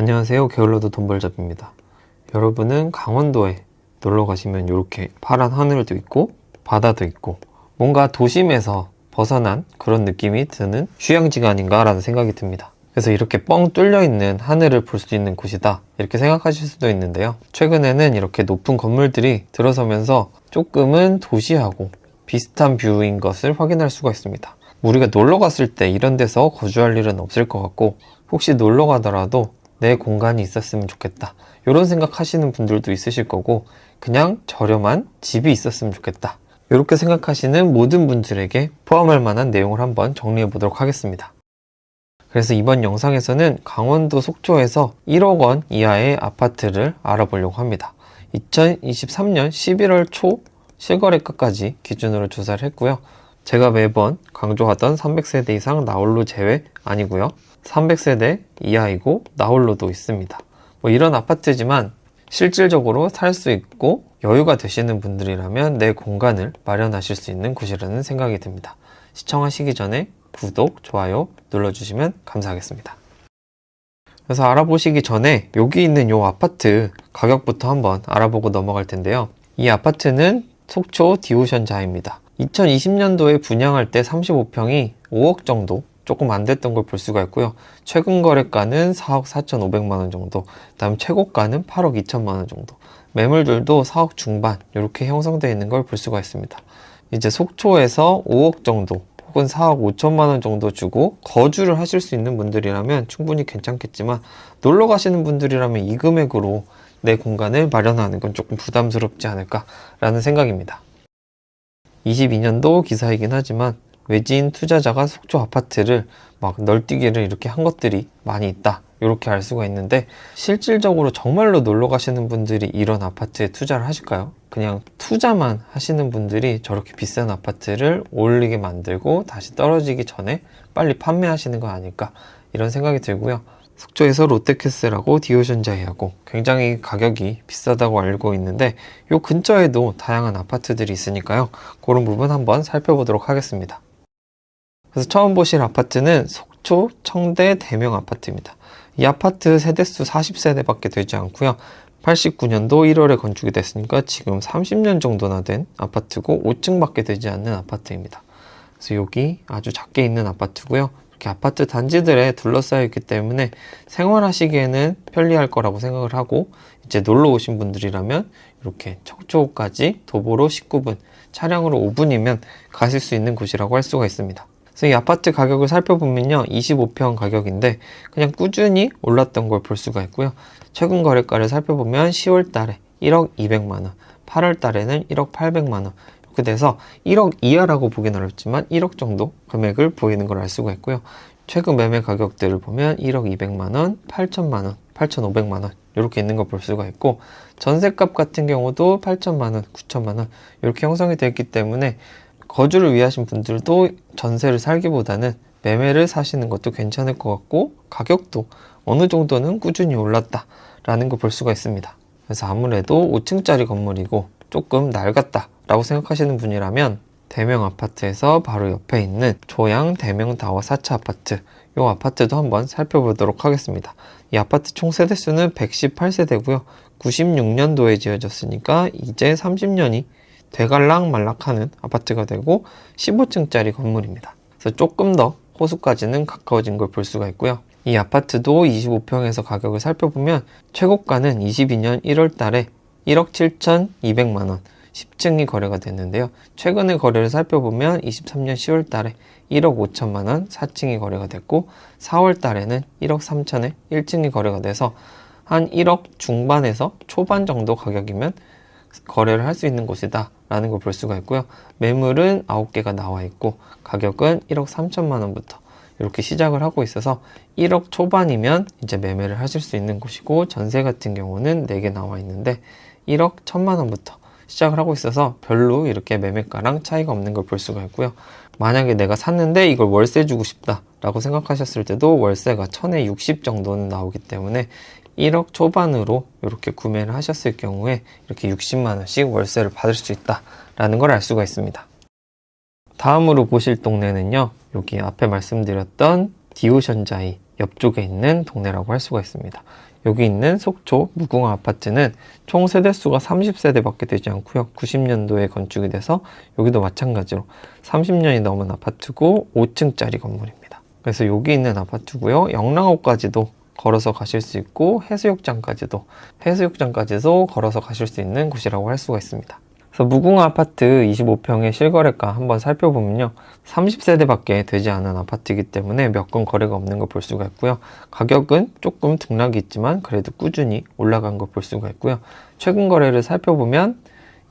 안녕하세요. 게을러도 돈벌잡입니다. 여러분은 강원도에 놀러 가시면 이렇게 파란 하늘도 있고 바다도 있고 뭔가 도심에서 벗어난 그런 느낌이 드는 휴양지가 아닌가라는 생각이 듭니다. 그래서 이렇게 뻥 뚫려 있는 하늘을 볼 수 있는 곳이다 이렇게 생각하실 수도 있는데요. 최근에는 이렇게 높은 건물들이 들어서면서 조금은 도시하고 비슷한 뷰인 것을 확인할 수가 있습니다. 우리가 놀러 갔을 때 이런 데서 거주할 일은 없을 것 같고 혹시 놀러 가더라도 내 공간이 있었으면 좋겠다. 이런 생각하시는 분들도 있으실 거고 그냥 저렴한 집이 있었으면 좋겠다. 이렇게 생각하시는 모든 분들에게 포함할 만한 내용을 한번 정리해 보도록 하겠습니다. 그래서 이번 영상에서는 강원도 속초에서 1억 원 이하의 아파트를 알아보려고 합니다. 2023년 11월 초 실거래가까지 기준으로 조사를 했고요. 제가 매번 강조하던 300세대 이상 나홀로 제외 아니고요. 300세대 이하이고 나홀로도 있습니다. 뭐 이런 아파트지만 실질적으로 살 수 있고 여유가 되시는 분들이라면 내 공간을 마련하실 수 있는 곳이라는 생각이 듭니다. 시청하시기 전에 구독, 좋아요 눌러주시면 감사하겠습니다. 그래서 알아보시기 전에 여기 있는 이 아파트 가격부터 한번 알아보고 넘어갈 텐데요. 이 아파트는 속초 디오션자입니다. 2020년도에 분양할 때 35평이 5억 정도 조금 안 됐던 걸 볼 수가 있고요. 최근 거래가는 4억 4,500만 원 정도, 다음 최고가는 8억 2천만 원 정도. 매물들도 4억 중반 이렇게 형성되어 있는 걸 볼 수가 있습니다. 이제 속초에서 5억 정도 혹은 4억 5천만 원 정도 주고 거주를 하실 수 있는 분들이라면 충분히 괜찮겠지만 놀러 가시는 분들이라면 이 금액으로 내 공간을 마련하는 건 조금 부담스럽지 않을까라는 생각입니다. 22년도 기사이긴 하지만 외지인 투자자가 속초 아파트를 막 널뛰기를 이렇게 한 것들이 많이 있다. 이렇게 알 수가 있는데 실질적으로 정말로 놀러 가시는 분들이 이런 아파트에 투자를 하실까요? 그냥 투자만 하시는 분들이 저렇게 비싼 아파트를 올리게 만들고 다시 떨어지기 전에 빨리 판매하시는 거 아닐까 이런 생각이 들고요. 속초에서 롯데캐슬하고 디오션자이하고 굉장히 가격이 비싸다고 알고 있는데 요 근처에도 다양한 아파트들이 있으니까요. 그런 부분 한번 살펴보도록 하겠습니다. 그래서 처음 보실 아파트는 속초 청대 대명 아파트입니다. 이 아파트 세대수 40세대밖에 되지 않고요. 89년도 1월에 건축이 됐으니까 지금 30년 정도나 된 아파트고 5층밖에 되지 않는 아파트입니다. 그래서 여기 아주 작게 있는 아파트고요. 이렇게 아파트 단지들에 둘러싸여 있기 때문에 생활하시기에는 편리할 거라고 생각을 하고 이제 놀러 오신 분들이라면 이렇게 척초까지 도보로 19분, 차량으로 5분이면 가실 수 있는 곳이라고 할 수가 있습니다. 그래서 이 아파트 가격을 살펴보면요. 25평 가격인데 그냥 꾸준히 올랐던 걸 볼 수가 있고요. 최근 거래가를 살펴보면 10월 달에 1억 200만 원, 8월 달에는 1억 800만 원 돼서 1억 이하라고 보기는 어렵지만 1억 정도 금액을 보이는 걸 알 수가 있고요. 최근 매매 가격들을 보면 1억 200만 원, 8천만 원, 8,500만 원 이렇게 있는 걸 볼 수가 있고 전세값 같은 경우도 8천만 원, 9천만 원 이렇게 형성이 되어 있기 때문에 거주를 위하신 분들도 전세를 살기보다는 매매를 사시는 것도 괜찮을 것 같고 가격도 어느 정도는 꾸준히 올랐다라는 걸 볼 수가 있습니다. 그래서 아무래도 5층짜리 건물이고 조금 낡았다 라고 생각하시는 분이라면 대명 아파트에서 바로 옆에 있는 조양 대명 다워 4차 아파트 이 아파트도 한번 살펴보도록 하겠습니다. 이 아파트 총 세대수는 118세대고요. 96년도에 지어졌으니까 이제 30년이 되갈락 말락하는 아파트가 되고 15층짜리 건물입니다. 그래서 조금 더 호수까지는 가까워진 걸 볼 수가 있고요. 이 아파트도 25평에서 가격을 살펴보면 최고가는 22년 1월 달에 1억 7,200만 원 10층이 거래가 됐는데요. 최근의 거래를 살펴보면 23년 10월 달에 1억 5천만 원 4층이 거래가 됐고 4월 달에는 1억 3천에 1층이 거래가 돼서 한 1억 중반에서 초반 정도 가격이면 거래를 할 수 있는 곳이다 라는 걸 볼 수가 있고요. 매물은 9개가 나와 있고 가격은 1억 3천만 원부터 이렇게 시작을 하고 있어서 1억 초반이면 이제 매매를 하실 수 있는 곳이고 전세 같은 경우는 4개 나와 있는데 1억 1천만 원부터 시작을 하고 있어서 별로 이렇게 매매가랑 차이가 없는 걸 볼 수가 있고요. 만약에 내가 샀는데 이걸 월세 주고 싶다 라고 생각하셨을 때도 월세가 1000에 60 정도는 나오기 때문에 1억 초반으로 이렇게 구매를 하셨을 경우에 이렇게 60만 원씩 월세를 받을 수 있다라는 걸 알 수가 있습니다. 다음으로 보실 동네는요. 여기 앞에 말씀드렸던 디오션자이 옆쪽에 있는 동네라고 할 수가 있습니다. 여기 있는 속초 무궁화 아파트는 총 세대수가 30세대밖에 되지 않고요. 90년도에 건축이 돼서 여기도 마찬가지로 30년이 넘은 아파트고 5층짜리 건물입니다. 그래서 여기 있는 아파트고요. 영랑호까지도 걸어서 가실 수 있고 해수욕장까지도 해수욕장까지도 걸어서 가실 수 있는 곳이라고 할 수가 있습니다. 그래서 무궁화 아파트 25평의 실거래가 한번 살펴보면요. 30세대밖에 되지 않은 아파트이기 때문에 몇 건 거래가 없는 걸 볼 수가 있고요. 가격은 조금 등락이 있지만 그래도 꾸준히 올라간 걸 볼 수가 있고요. 최근 거래를 살펴보면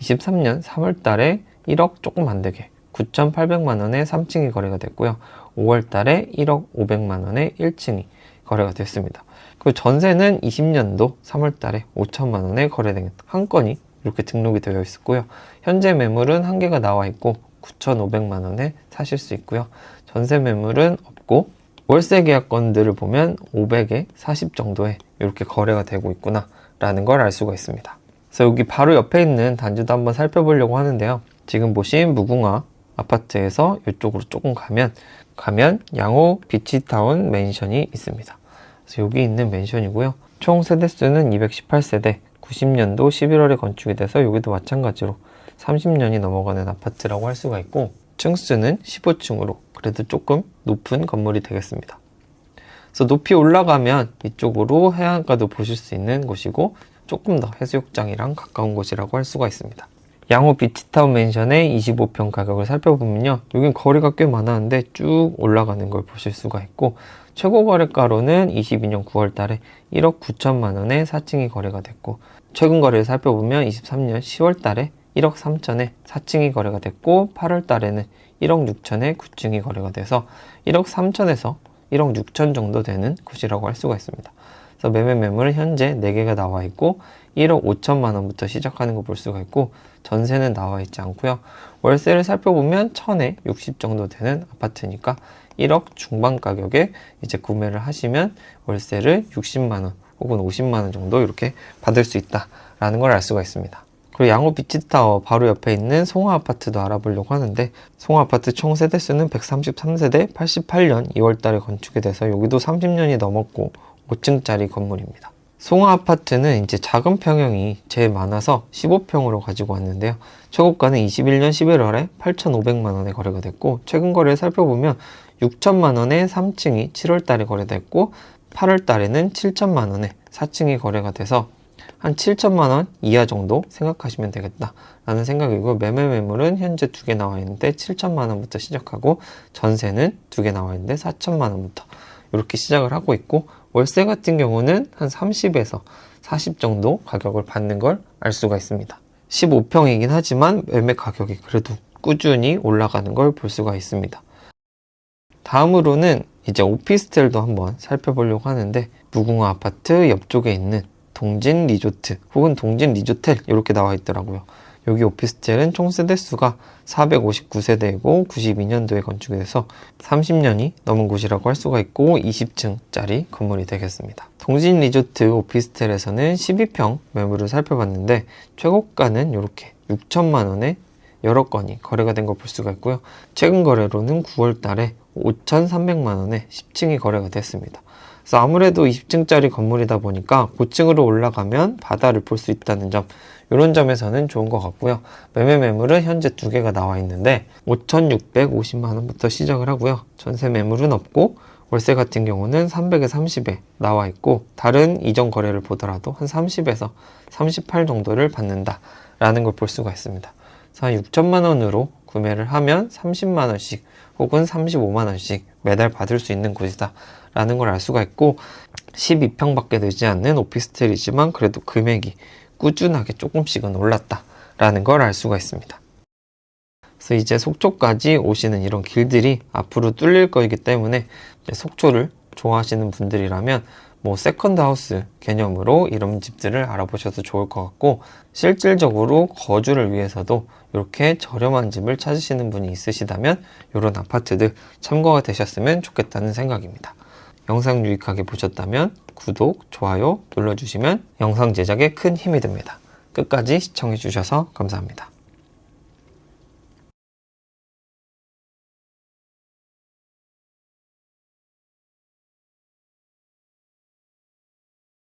23년 3월 달에 1억 조금 안 되게 9,800만 원에 3층이 거래가 됐고요. 5월 달에 1억 500만 원에 1층이 거래가 됐습니다. 그 전세는 20년도 3월 달에 5천만 원에 거래된 한 건이 이렇게 등록이 되어 있었고요. 현재 매물은 한 개가 나와 있고 9,500만 원에 사실 수 있고요. 전세 매물은 없고 월세 계약건들을 보면 500에 40 정도에 이렇게 거래가 되고 있구나 라는 걸 알 수가 있습니다. 그래서 여기 바로 옆에 있는 단지도 한번 살펴보려고 하는데요. 지금 보신 무궁화 아파트에서 이쪽으로 조금 가면 가면 양호 비치타운 맨션이 있습니다. 그래서 여기 있는 맨션이고요. 총 세대 수는 218세대, 90년도 11월에 건축이 돼서 여기도 마찬가지로 30년이 넘어가는 아파트라고 할 수가 있고 층수는 15층으로 그래도 조금 높은 건물이 되겠습니다. 그래서 높이 올라가면 이쪽으로 해안가도 보실 수 있는 곳이고 조금 더 해수욕장이랑 가까운 곳이라고 할 수가 있습니다. 양호 비치타운 맨션의 25평 가격을 살펴보면요. 여긴 거리가 꽤 많았는데 쭉 올라가는 걸 보실 수가 있고 최고 거래가로는 22년 9월 달에 1억 9천만 원에 4층이 거래가 됐고 최근 거래를 살펴보면 23년 10월 달에 1억 3천에 4층이 거래가 됐고 8월 달에는 1억 6천에 9층이 거래가 돼서 1억 3천에서 1억 6천 정도 되는 곳이라고 할 수가 있습니다. 그래서 매매 매물은 현재 4개가 나와 있고 1억 5천만 원부터 시작하는 거 볼 수가 있고 전세는 나와 있지 않고요. 월세를 살펴보면 1000에 60 정도 되는 아파트니까 1억 중반 가격에 이제 구매를 하시면 월세를 60만 원 혹은 50만 원 정도 이렇게 받을 수 있다라는 걸 알 수가 있습니다. 그리고 양호 비치타워 바로 옆에 있는 송화 아파트도 알아보려고 하는데 송화 아파트 총 세대 수는 133세대 88년 2월 달에 건축이 돼서 여기도 30년이 넘었고 5층짜리 건물입니다. 송화 아파트는 이제 작은 평형이 제일 많아서 15평으로 가지고 왔는데요. 최고가는 21년 11월에 8,500만 원에 거래가 됐고 최근 거래를 살펴보면 6천만 원에 3층이 7월 달에 거래됐고 8월 달에는 7천만 원에 4층이 거래가 돼서 한 7천만 원 이하 정도 생각하시면 되겠다라는 생각이고 매매 매물은 현재 두 개 나와 있는데 7천만 원부터 시작하고 전세는 두 개 나와 있는데 4천만 원부터 이렇게 시작을 하고 있고 월세 같은 경우는 한 30에서 40 정도 가격을 받는 걸 알 수가 있습니다. 15평이긴 하지만 매매 가격이 그래도 꾸준히 올라가는 걸 볼 수가 있습니다. 다음으로는 이제 오피스텔도 한번 살펴보려고 하는데 무궁화 아파트 옆쪽에 있는 동진 리조트 혹은 동진 리조텔 이렇게 나와 있더라고요. 여기 오피스텔은 총 세대수가 459세대이고 92년도에 건축이 돼서 30년이 넘은 곳이라고 할 수가 있고 20층짜리 건물이 되겠습니다. 동진 리조트 오피스텔에서는 12평 매물을 살펴봤는데 최고가는 이렇게 6천만 원에 여러 건이 거래가 된 걸 볼 수가 있고요. 최근 거래로는 9월 달에 5,300만 원에 10층이 거래가 됐습니다. 그래서 아무래도 20층짜리 건물이다 보니까 고층으로 올라가면 바다를 볼 수 있다는 점 이런 점에서는 좋은 것 같고요. 매매 매물은 현재 두 개가 나와 있는데 5,650만 원부터 시작을 하고요. 전세 매물은 없고 월세 같은 경우는 300에 30에 나와 있고 다른 이전 거래를 보더라도 한 30에서 38 정도를 받는다라는 걸 볼 수가 있습니다. 한 6천만 원으로 구매를 하면 30만 원씩 혹은 35만 원씩 매달 받을 수 있는 곳이다 라는 걸 알 수가 있고 12평밖에 되지 않는 오피스텔이지만 그래도 금액이 꾸준하게 조금씩은 올랐다 라는 걸 알 수가 있습니다. 그래서 이제 속초까지 오시는 이런 길들이 앞으로 뚫릴 거이기 때문에 속초를 좋아하시는 분들이라면 뭐 세컨드 하우스 개념으로 이런 집들을 알아보셔도 좋을 것 같고 실질적으로 거주를 위해서도 이렇게 저렴한 집을 찾으시는 분이 있으시다면 이런 아파트들 참고가 되셨으면 좋겠다는 생각입니다. 영상 유익하게 보셨다면 구독, 좋아요 눌러주시면 영상 제작에 큰 힘이 됩니다. 끝까지 시청해주셔서 감사합니다.